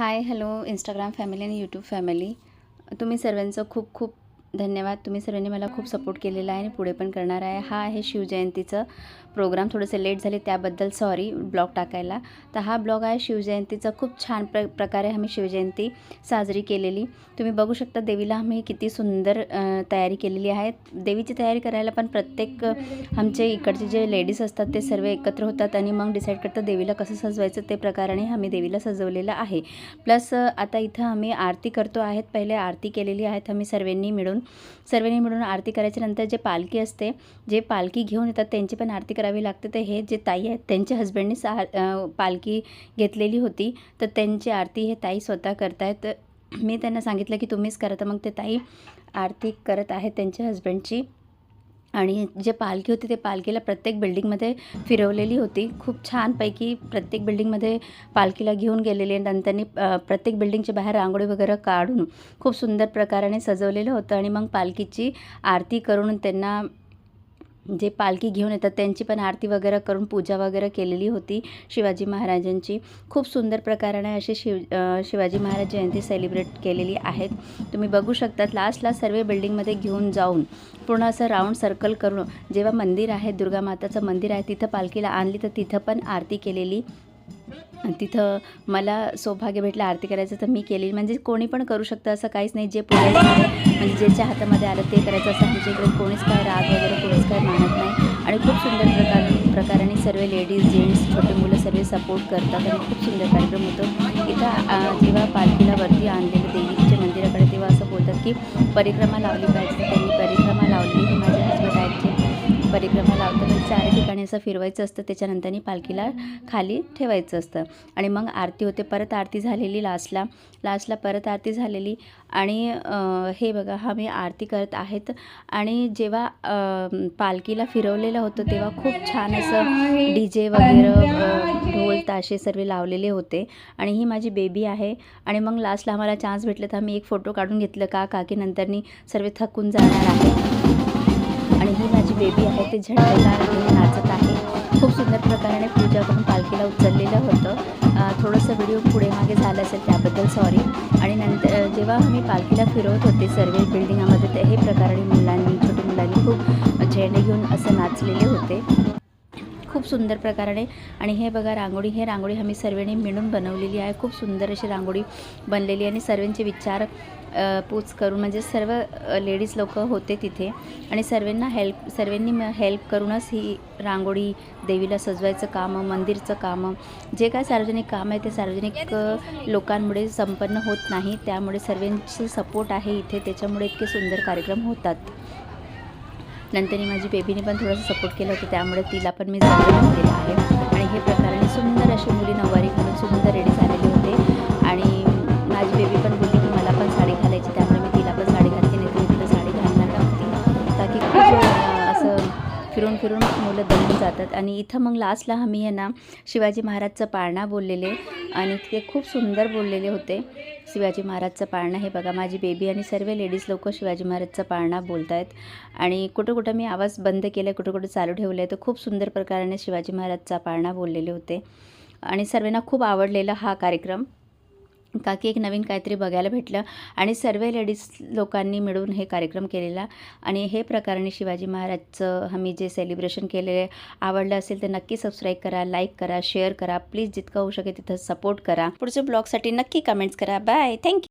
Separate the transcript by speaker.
Speaker 1: हाय hello Instagram family आणि YouTube family. तुम्ही सर्वांचं खूप खूप धन्यवाद. तुम्ही सर्वांनी मला खूप सपोर्ट केलेला आहे आणि पुढे पण करणार आहे. हा आहे शिवजयंतीचं प्रोग्राम थोडंसं लेट झाले त्याबद्दल सॉरी ब्लॉग टाकायला. तर हा ब्लॉग आहे शिवजयंतीचा खूप छान प्र प्रकारे आम्ही शिवजयंती साजरी केलेली. तुम्ही बघू शकता देवीला आम्ही किती सुंदर तयारी केलेली आहे. देवीची तयारी करायला पण प्रत्येक आमचे इकडचे जे लेडीज असतात ते सर्व एकत्र होतात आणि मग डिसाईड करतात देवीला कसं सजवायचं ते प्रकाराने आम्ही देवीला सजवलेलं आहे. प्लस आता इथं आम्ही आरती करतो आहेत. पहिले आरती केलेली आहेत आम्ही सर्वांनी मिळून. सर्वांनी मिळून आरती करायच्या नंतर जे पालखी असते जे पालखी घेऊन येतात त्यांची पण आरती करावी लागते. तर हे जे ताई आहेत त्यांच्या हजबंडने सहा पालखी घेतलेली होती. तर त्यांची आरती हे ताई स्वतः करतायत. मी त्यांना सांगितलं की तुम्हीच करा. तर मग ते ताई आरती करत आहेत त्यांच्या हस्बंडची आणि जे पालखी होती ते पालखीला प्रत्येक बिल्डिंगमध्ये फिरवलेली होती. खूप छानपैकी प्रत्येक बिल्डिंगमध्ये पालखीला घेऊन गेलेले नंतरनी प्रत्येक बिल्डिंगच्या बाहेर रांगोळी वगैरे काढून खूप सुंदर प्रकाराने सजवलेलं होतं. आणि मग पालखीची आरती करून त्यांना जे पालखी घेऊन येतात त्यांची पण आरती वगैरे करून पूजा वगैरे केलेली होती शिवाजी महाराजांची. खूप सुंदर प्रकाराने अशी शिव शिवाजी महाराज जयंती सेलिब्रेट केलेली आहेत. तुम्ही बघू शकतात लास्टला सर्व बिल्डिंगमध्ये घेऊन जाऊन पूर्ण असं राऊंड सर्कल करून जेव्हा मंदिर आहे दुर्गा माताचं मंदिर आहे तिथं पालखीला आणली तर तिथं पण आरती केलेली तिथं मला सौभाग्य भेटलं आरती करायचं तर मी केली. म्हणजे कोणी पण करू शकतं असं काहीच नाही. जे पुढे म्हणजे ज्याच्या हातामध्ये आलं ते करायचं असं आमच्या इकडे कोणीच काय राग वगैरे कोणीच काय मानत नाही. आणि खूप सुंदर प्रकार प्रकाराने सर्व लेडीज जेंट्स छोटे मुलं सर्व सपोर्ट करतात आणि खूप सुंदर कार्यक्रम होतो. इथं जेव्हा पालखीला वरती आणलेलं देवीच्या मंदिराकडे तेव्हा असं बोलतात की परिक्रमा लावली पाहिजे परिक्रमा लावतात चार ठिकाणी असं फिरवायचं असतं त्याच्यानंतरनी पालखीला खाली ठेवायचं असतं. आणि मग आरती होते परत आरती झालेली लास्टला. लास्टला परत आरती झालेली आणि हे बघा हा मी आरती करत आहेत. आणि जेव्हा पालखीला फिरवलेलं होतं तेव्हा खूप छान असं डी जे वगैरे ढोल ताशे सर्व लावलेले होते. आणि ही माझी बेबी आहे. आणि मग लास्टला आम्हाला चान्स भेटलं तर आम्ही एक फोटो काढून घेतलं. का का की नंतरनी सर्व थकून जाणार आहे. आणि ही माझी बेबी आहे ते झेंडेला घेऊन नाचत आहे. खूप सुंदर प्रकाराने पूजा करून पालखीला उचललेलं होतं. थोडंसं व्हिडिओ पुढे मागे झालं असेल त्याबद्दल सॉरी आणि नंतर जेव्हा आम्ही पालखीला फिरवत होते सर्व बिल्डिंगामध्ये तर हे प्रकारे मुलांनी छोट्या मुलांनी खूप झेंडे घेऊन असं नाचलेले होते. खूप सुंदर प्रकाराने. आणि हे बघा रांगोळी हे रांगोळी आम्ही सर्वांनी मिळून बनवलेली आहे. खूप सुंदर अशी रांगोळी बनलेली आणि सर्वांचे विचार पूच करून म्हणजे सर्व लेडीज लोक होते तिथे. आणि सर्वांना हेल्प सर्वांनी म- हेल्प करूनच ही रांगोळी देवीला सजवायचं कामं मंदिरचं कामं जे काय सार्वजनिक काम आहे ते सार्वजनिक लोकांमुळे संपन्न होत नाही. त्यामुळे सर्वांची सपोर्ट आहे इथे. त्याच्यामुळे इतके सुंदर कार्यक्रम होतात. नंतर माझी बेबीने पण थोडंसं सपोर्ट केलं होतं त्यामुळे तिला पण मी जवळ घेतलेलं आहे. आणि हे प्रकाराने सुंदर अशी मुली नऊवारी घालून सुंदर रेडी झालेले होते. आणि माझी बेबी पण बोलली की मला पण साडी घालायची त्यामुळे मी तिला पण साडी घातली नाही तर तिला साडी घालणार नव्हती. ताकी खूप असं फिरून फिरून मुलं दमून जातात. आणि इथं मग लास्टला आम्ही आहे ना शिवाजी महाराजचं पाळणा बोललेले. आणि ते खूप सुंदर बोललेले होते. शिवाजी महाराजचं पाळणं हे बघा माझी बेबी आणि सर्व लेडीज लोक शिवाजी महाराजचं पाळणा बोलत आहेत आणि कुठं कुठं मी आवाज बंद केला कुठं कुठं चालू ठेवलं आहे तर खूप सुंदर प्रकाराने शिवाजी महाराजचा पाळणा बोललेले होते. आणि सर्वांना खूप आवडलेला हा कार्यक्रम. का की एक नवीन काहीतरी बघायला भेटलं आणि सर्व लेडीज लोकांनी मिळून हे कार्यक्रम केलेला. आणि हे प्रकाराने शिवाजी महाराजचं आम्ही जे सेलिब्रेशन केलेले आवडलं असेल तर नक्की सबस्क्राईब करा लाईक करा शेअर करा. प्लीज जितकं होऊ शकेल तिथं सपोर्ट करा. पुढच्या ब्लॉगसाठी नक्की कमेंट्स करा. Bye thank you